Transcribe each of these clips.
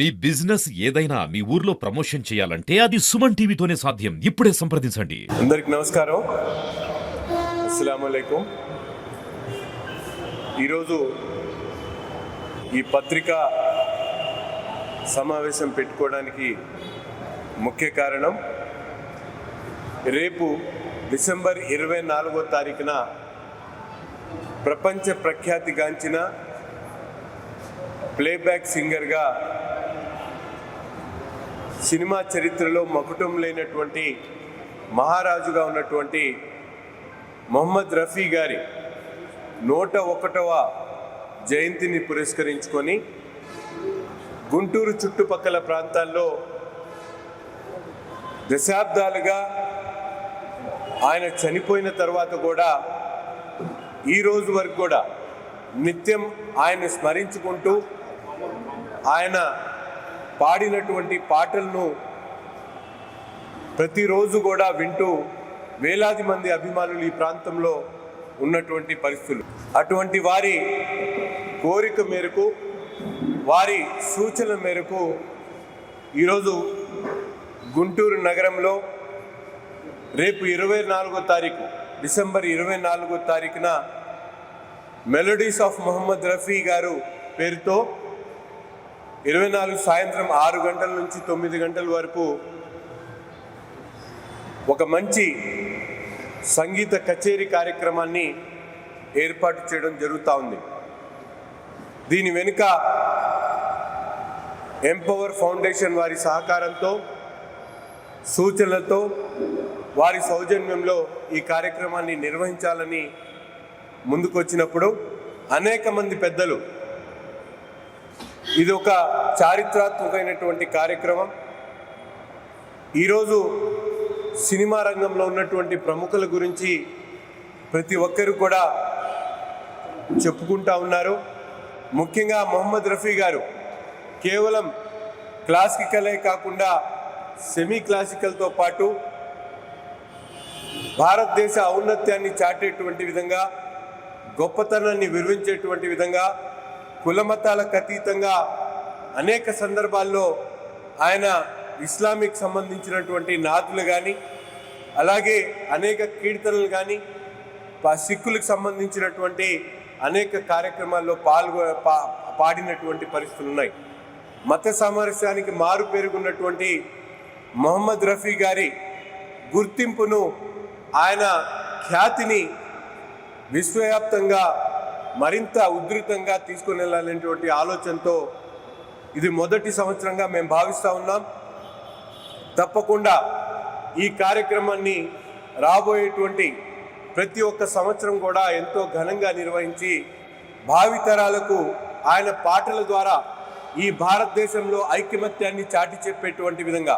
మీ business ఏదైనా మీ ఊర్లో promotion చేయాలంటే అది సుమన్ టీవీతోనే సాధ్యం. ఇప్పుడే సంప్రదించండి. అందరికి నమస్కారం. అస్సలం ఈరోజు ఈ పత్రిక సమావేశం పెట్టుకోవడానికి ముఖ్య కారణం రేపు డిసెంబర్ ఇరవై నాలుగో తారీఖున ప్రపంచ ప్రఖ్యాతిగాంచిన ప్లేబ్యాక్ సింగర్గా సినిమా చరిత్రలో మకుటం లేనటువంటి మహారాజుగా ఉన్నటువంటి మొహమ్మద్ రఫీ గారి నూట ఒకటవ జయంతిని పురస్కరించుకొని గుంటూరు చుట్టుపక్కల ప్రాంతాల్లో దశాబ్దాలుగా ఆయన చనిపోయిన తర్వాత కూడా ఈ రోజు వరకు కూడా నిత్యం ఆయన స్మరించుకుంటూ ఆయన పాడినటువంటి పాటలను ప్రతిరోజు కూడా వింటూ వేలాది మంది అభిమానులు ఈ ప్రాంతంలో ఉన్నటువంటి పరిస్థితులు. అటువంటి వారి కోరిక మేరకు వారి సూచన మేరకు ఈరోజు గుంటూరు నగరంలో రేపు ఇరవై నాలుగో తారీఖు డిసెంబర్ ఇరవై నాలుగో తారీఖున మెలోడీస్ ఆఫ్ మొహమ్మద్ రఫీ గారు పేరుతో ఇరవై నాలుగు సాయంత్రం ఆరు గంటల నుంచి తొమ్మిది గంటల వరకు ఒక మంచి సంగీత కచేరీ కార్యక్రమాన్ని ఏర్పాటు చేయడం జరుగుతూ ఉంది. దీని వెనుక ఎంపవర్ ఫౌండేషన్ వారి సహకారంతో సూచనలతో వారి సౌజన్యంలో ఈ కార్యక్రమాన్ని నిర్వహించాలని ముందుకొచ్చినప్పుడు అనేక మంది పెద్దలు ఇది ఒక చారిత్రాత్మకమైనటువంటి కార్యక్రమం. ఈరోజు సినిమా రంగంలో ఉన్నటువంటి ప్రముఖుల గురించి ప్రతి ఒక్కరు కూడా చెప్పుకుంటా ఉన్నారు. ముఖ్యంగా మొహమ్మద్ రఫీ గారు కేవలం క్లాసికలే కాకుండా సెమీ క్లాసికల్తో పాటు భారతదేశ ఔన్నత్యాన్ని చాటేటువంటి విధంగా గొప్పతనాన్ని వివరించేటువంటి విధంగా కులమతాలకు అతీతంగా అనేక సందర్భాల్లో ఆయన ఇస్లామిక్ సంబంధించినటువంటి నాదులు కానీ అలాగే అనేక కీర్తనలు కానీ సిక్కులకు సంబంధించినటువంటి అనేక కార్యక్రమాల్లో పాల్గొ పా పాడినటువంటి పరిస్థితులు ఉన్నాయి. మత సామరస్యానికి మారు పేరుగున్నటువంటి మొహమ్మద్ రఫీ గారి గుర్తింపును ఆయన ఖ్యాతిని విశ్వవ్యాప్తంగా మరింత ఉధృతంగా తీసుకుని వెళ్ళాలనేటువంటి ఆలోచనతో ఇది మొదటి సంవత్సరంగా మేము భావిస్తూ ఉన్నాం. తప్పకుండా ఈ కార్యక్రమాన్ని రాబోయేటువంటి ప్రతి ఒక్క సంవత్సరం కూడా ఎంతో ఘనంగా నిర్వహించి భావితరాలకు ఆయన పాటల ద్వారా ఈ భారతదేశంలో ఐకమత్యాన్ని చాటి చెప్పేటువంటి విధంగా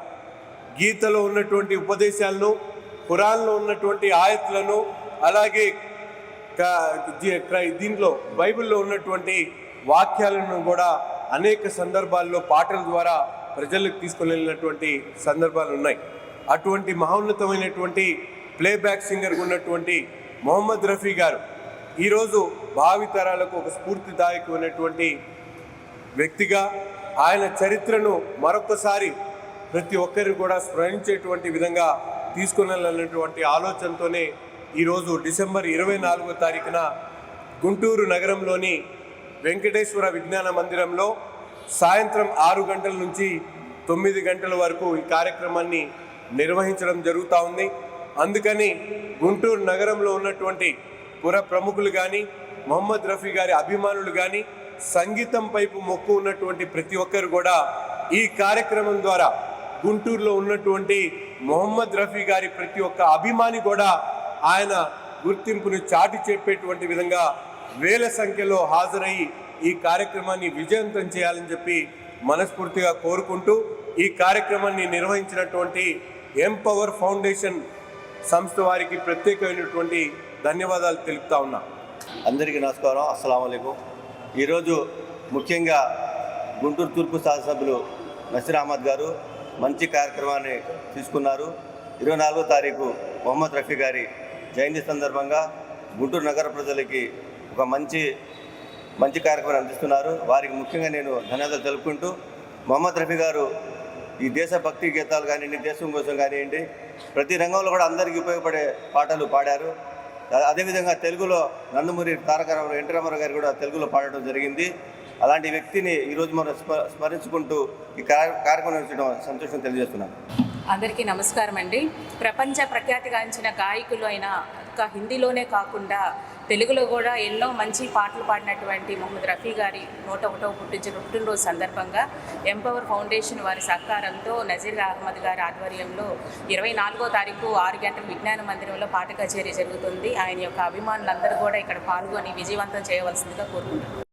గీతలో ఉన్నటువంటి ఉపదేశాలను ఖురాన్లో ఉన్నటువంటి ఆయత్లను అలాగే దీంట్లో బైబిల్లో ఉన్నటువంటి వాక్యాలను కూడా అనేక సందర్భాల్లో పాటల ద్వారా ప్రజలకు తీసుకుని వెళ్ళినటువంటి సందర్భాలు ఉన్నాయి. అటువంటి మహోన్నతమైనటువంటి ప్లేబ్యాక్ సింగర్ ఉన్నటువంటి మొహమ్మద్ రఫీ గారు ఈరోజు భావితరాలకు ఒక స్ఫూర్తిదాయకమైనటువంటి వ్యక్తిగా ఆయన చరిత్రను మరొకసారి ప్రతి ఒక్కరు కూడా స్మరించేటువంటి విధంగా తీసుకునటువంటి ఆలోచనతోనే ఈరోజు డిసెంబర్ ఇరవై నాలుగో తారీఖున గుంటూరు నగరంలోని వెంకటేశ్వర విజ్ఞాన మందిరంలో సాయంత్రం ఆరు గంటల నుంచి తొమ్మిది గంటల వరకు ఈ కార్యక్రమాన్ని నిర్వహించడం జరుగుతూ ఉంది. అందుకని గుంటూరు నగరంలో ఉన్నటువంటి పుర ప్రముఖులు కానీ మొహమ్మద్ రఫీ గారి అభిమానులు కానీ సంగీతం పైపు మొక్కు ఉన్నటువంటి ప్రతి ఒక్కరు కూడా ఈ కార్యక్రమం ద్వారా గుంటూరులో ఉన్నటువంటి మొహమ్మద్ రఫీ గారి ప్రతి ఒక్క అభిమాని కూడా ఆయన గుర్తింపును చాటి చెప్పేటువంటి విధంగా వేల సంఖ్యలో హాజరై ఈ కార్యక్రమాన్ని విజయవంతం చేయాలని చెప్పి మనస్ఫూర్తిగా కోరుకుంటూ ఈ కార్యక్రమాన్ని నిర్వహించినటువంటి ఎంపవర్ ఫౌండేషన్ సంస్థ వారికి ప్రత్యేకమైనటువంటి ధన్యవాదాలు తెలుపుతా ఉన్నా. అందరికీ నమస్కారం. అస్సలం అయికు ఈరోజు ముఖ్యంగా గుంటూరు తూర్పు శాసనసభ్యులు నసీర్ అహ్మద్ గారు మంచి కార్యక్రమాన్ని తీసుకున్నారు. ఇరవై నాలుగో తారీఖు మొహమ్మద్ రఫీ గారి జయంతి సందర్భంగా గుంటూరు నగర ప్రజలకి ఒక మంచి మంచి కార్యక్రమాన్ని అందిస్తున్నారు. వారికి ముఖ్యంగా నేను ధన్యవాదాలు తెలుపుకుంటూ మొహమ్మద్ రఫీ గారు ఈ దేశభక్తి గీతాలు కానివ్వండి దేశం కోసం కానివ్వండి ప్రతి రంగంలో కూడా అందరికీ ఉపయోగపడే పాటలు పాడారు. అదేవిధంగా తెలుగులో నందమూరి తారక రామారావు ఎన్టీ రామారావు గారు కూడా తెలుగులో పాడటం జరిగింది. అలాంటి వ్యక్తిని ఈరోజు మనం స్మ- స్మరించుకుంటూ ఈ కార్య- కార్యక్రమం సంతోషం తెలియజేస్తున్నాను. అందరికీ నమస్కారం అండి. ప్రపంచ ప్రఖ్యాతిగాంచిన గాయకులు అయిన ఒక హిందీలోనే కాకుండా తెలుగులో కూడా ఎన్నో మంచి పాటలు పాడినటువంటి మొహమ్మద్ రఫీ గారి నూట ఒకటో పుట్టించిన పుట్టినరోజు సందర్భంగా ఎంపవర్ ఫౌండేషన్ వారి సహకారంతో నజీర్ అహ్మద్ గారి ఆధ్వర్యంలో ఇరవై నాలుగో తారీఖు ఆరు గంటల విజ్ఞాన మందిరంలో పాట కచేరీ జరుగుతుంది. ఆయన యొక్క అభిమానులందరూ కూడా ఇక్కడ పాల్గొని విజయవంతం చేయవలసిందిగా కోరుకుంటున్నాను